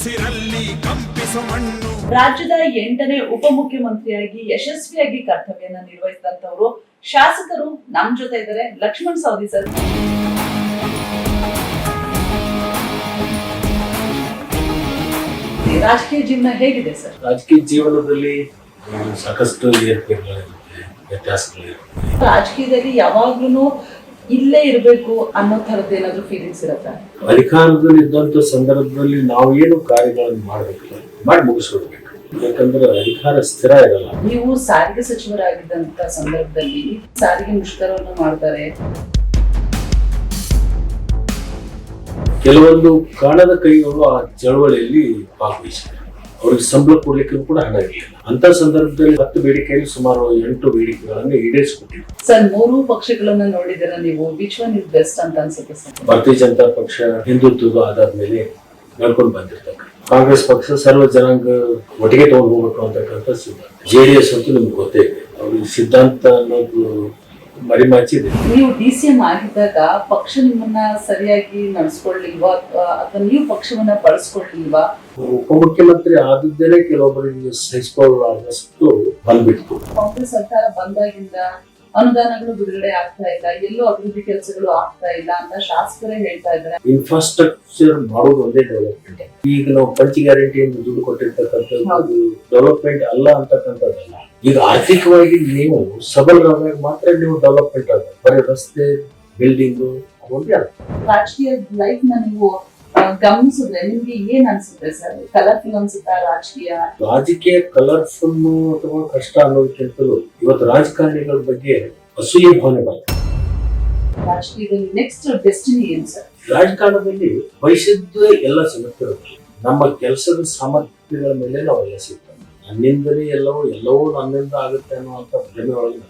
ಉಸಿರಲ್ಲಿ ಕಂಪಿಸು ಮಣ್ಣು. ರಾಜ್ಯದ ಎಂಟನೇ ಉಪಮುಖ್ಯಮಂತ್ರಿಯಾಗಿ ಯಶಸ್ವಿಯಾಗಿ ಕರ್ತವ್ಯನ ನಿರ್ವಹಿಸಿದಂತವರು ಶಾಸಕರು ನಮ್ ಜೊತೆ ಇದ್ದಾರೆ. ಲಕ್ಷ್ಮಣ್ ಸವದಿ ಸರ್. ರಾಜಕೀಯ ಜೀವನ ಹೇಗಿದೆ ಸರ್? ರಾಜಕೀಯ ಜೀವನದಲ್ಲಿ ಸಾಕಷ್ಟು ವ್ಯತ್ಯಾಸಗಳಿವೆ ವ್ಯತ್ಯಾಸಗಳಿರುತ್ತೆ. ರಾಜಕೀಯದಲ್ಲಿ ಯಾವಾಗ್ಲೂ ಇಲ್ಲೇ ಇರಬೇಕು ಅನ್ನೋ ತರದ ಏನಾದ್ರು ಫೀಲಿಂಗ್ಸ್ ಇರುತ್ತಾ? ಅಧಿಕಾರದಲ್ಲಿ ಇದ್ದಂತ ಸಂದರ್ಭದಲ್ಲಿ ನಾವು ಏನು ಕಾರ್ಯಗಳನ್ನು ಮಾಡಬೇಕು? ಮಾಡಿ ಮುಗಿಸ್ಕೊಡ್ಬೇಕು. ಯಾಕಂದ್ರೆ ಅಧಿಕಾರ ಸ್ಥಿರ ಇರಲ್ಲ. ನೀವು ಸಾರಿಗೆ ಸಚಿವರಾಗಿದ್ದಂತ ಸಂದರ್ಭದಲ್ಲಿ ಸಾರಿಗೆ ಮುಷ್ಕರವನ್ನು ಮಾಡ್ತಾರೆ. ಕೆಲವೊಂದು ಕಾಣದ ಕೈಗಳು ಆ ಚಳವಳಿಯಲ್ಲಿ ಭಾಗವಹಿಸಿದ್ದಾರೆ ಅವ್ರಿಗೆ ಸಂಬಳ ಕೊಡ್ಲಿಕ್ಕೆ ಕೂಡ ಹಣ ಇರಲಿಲ್ಲ. ಅಂತ ಸಂದರ್ಭದಲ್ಲಿ ಹತ್ತು ಬೇಡಿಕೆಯಲ್ಲಿ ಸುಮಾರು ಎಂಟು ಬೇಡಿಕೆಗಳನ್ನು ಈಡೇರಿಸಿಕೊಟ್ಟಿದ್ರು. ಸರ್ ಮೂರು ಪಕ್ಷಗಳನ್ನ ನೋಡಿದಿರ ನೀವು? ವಿಚ್ ಒನ್ ಇಸ್ ಬೆಸ್ಟ್ ಅಂತ ಅನ್ಸುತ್ತೆ ಸರ್? ಭಾರತೀಯ ಜನತಾ ಪಕ್ಷ ಹಿಂದುತ್ವ ಆಧಾರದ ಮೇಲೆ ನಡ್ಕೊಂಡು ಬಂದಿರ್ತಕ್ಕ ಕಾಂಗ್ರೆಸ್ ಪಕ್ಷ ಸರ್ವ ಜನಾಂಗ ಒಟ್ಟಿಗೆ ತಗೊಂಡು ಹೋಗ್ಬೇಕು ಅಂತಕ್ಕಂಥ ಸಿದ್ಧಾಂತ. ಜೆ ಡಿ ಎಸ್ ಅಂತೂ ನಿಮ್ಗೆ ಗೊತ್ತೇ ಇದೆ. ಅವ್ರಿಗೆ ಸಿದ್ಧಾಂತ ಅನ್ನೋದು ಮರಿಮಾಚಿದೆ. ನೀವು ಡಿ ಸಿ ಎಂ ಆಗಿದ್ದಾಗ ಪಕ್ಷ ನಿಮ್ಮನ್ನ ಸರಿಯಾಗಿ ನಡೆಸ್ಕೊಳ್ಳಿಲ್ವಾ? ಅಥವಾ ನೀವು ಪಕ್ಷವನ್ನ ಬಳಸ್ಕೊಳ್ಳಿಲ್ವಾ? ಉಪಮುಖ್ಯಮಂತ್ರಿ ಆದದ್ದೇನೆ ಕೆಲವೊಬ್ಬರಿಗೆ ಸಹಿಸಿಕೊಳ್ಳಲಾಗಷ್ಟು ಬಂದ್ಬಿಡ್ತು ಕಾಂಗ್ರೆಸ್ ಸರ್ಕಾರ ಬಂದಾಗಿಂದ ಅನುದಾನಗಳು ಬಿಡುಗಡೆ ಆಗ್ತಾ ಇಲ್ಲ ಎಲ್ಲೂ ಅಭಿವೃದ್ಧಿ ಕೆಲಸಗಳು ಆಗ್ತಾ ಇಲ್ಲ ಅಂತ ಶಾಸಕರೇ ಹೇಳ್ತಾ ಇದ್ದಾರೆ. ಇನ್ಫ್ರಾಸ್ಟ್ರಕ್ಚರ್ ಮಾಡೋದು ಒಂದೇ ಡೆವಲಪ್ಮೆಂಟ್ ಈಗ ನಾವು ಪಂಚ ಗ್ಯಾರಂಟಿಯಿಂದ ದುಡ್ಡು ಕೊಟ್ಟಿರ್ತಕ್ಕಂಥದ್ದು. ಡೆವಲಪ್ಮೆಂಟ್ ಅಲ್ಲ ಅಂತಕ್ಕಂಥದ್ದಲ್ಲ. ಈಗ ಆರ್ಥಿಕವಾಗಿ ನೀವು ಸಬಲರಾದಾಗ ಮಾತ್ರ ನೀವು ಡೆವಲಪ್ಮೆಂಟ್ ಆಗ ಬರೀ ರಸ್ತೆ ಬಿಲ್ಡಿಂಗು ಅಲ್ಲ. ರಾಜಕೀಯ ಲೈಫ್ನ ನೀವು ಗಮನಿಸಿದ್ರೆ ನಿಮ್ಗೆ ಏನ್ ಅನ್ಸುತ್ತೆ ಸರ್? ಕಲರ್ಫುಲ್ ಅನ್ಸುತ್ತಾ ರಾಜಕೀಯ? ರಾಜಕೀಯ ಕಲರ್ಫುಲ್ ಅಥವಾ ಕಷ್ಟ ಅನ್ನೋದಕ್ಕಿಂತಲೂ ಇವತ್ತು ರಾಜಕಾರಣಿಗಳ ಬಗ್ಗೆ ಅಸೂಯೆ ಭಾವನೆ ಬರ್ತದೆ. ರಾಜಕೀಯದಲ್ಲಿ ನೆಕ್ಸ್ಟ್ ಡೆಸ್ಟಿನಿ ಏನ್ ಸರ್? ರಾಜಕಾರಣದಲ್ಲಿ ಬಯಸಿದ್ದು ಎಲ್ಲ ಸಿಗುತ್ತಿರುತ್ತೆ ನಮ್ಮ ಕೆಲಸದ ಸಾಮರ್ಥ್ಯಗಳ ಮೇಲೆ ನಾವು ಎಲ್ಲ ಸಿಗ್ತವೆ. ನನ್ನಿಂದಲೇ ಎಲ್ಲವೂ ಎಲ್ಲವೂ ನನ್ನಿಂದ ಆಗುತ್ತೆ ಅನ್ನುವಂಥ ಭ್ರಮೆ ಒಳಗೆ.